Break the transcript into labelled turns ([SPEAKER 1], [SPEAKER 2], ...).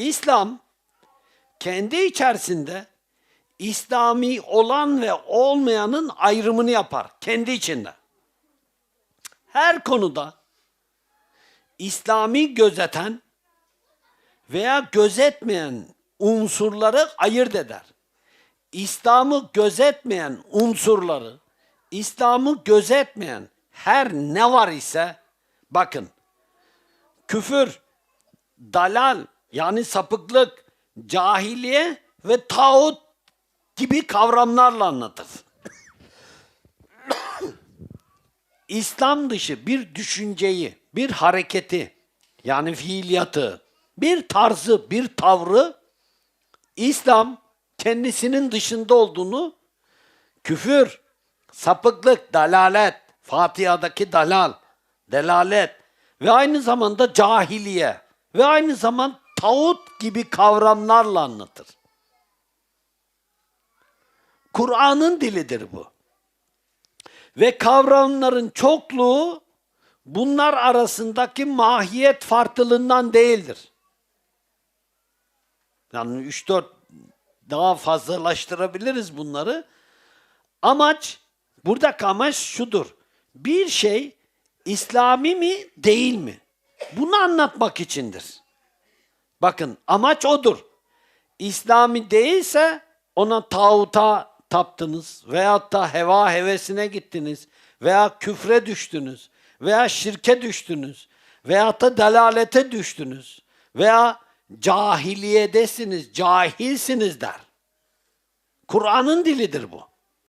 [SPEAKER 1] İslam kendi içerisinde İslami olan ve olmayanın ayrımını yapar kendi içinde. Her konuda İslami gözeten veya gözetmeyen unsurları ayırt eder. İslam'ı gözetmeyen unsurları, İslam'ı gözetmeyen her ne var ise bakın küfür, dalal yani sapıklık, cahiliye ve tağut gibi kavramlarla anlatır. İslam dışı bir düşünceyi, bir hareketi yani fiiliyatı, bir tarzı, bir tavrı İslam kendisinin dışında olduğunu küfür, sapıklık, dalalet, Fatiha'daki dalal, delalet ve aynı zamanda cahiliye ve aynı zaman tağut gibi kavramlarla anlatır. Kur'an'ın dilidir bu. Ve kavramların çokluğu bunlar arasındaki mahiyet farklılığından değildir. Yani 3-4 daha fazlalaştırabiliriz bunları. Amaç, buradaki amaç şudur. Bir şey İslami mi değil mi? Bunu anlatmak içindir. Bakın amaç odur. İslami değilse ona tağuta taptınız veyahut da heva hevesine gittiniz veya küfre düştünüz veya şirke düştünüz veyahut da delalete düştünüz veya cahiliyedesiniz, cahilsiniz der. Kur'an'ın dilidir bu.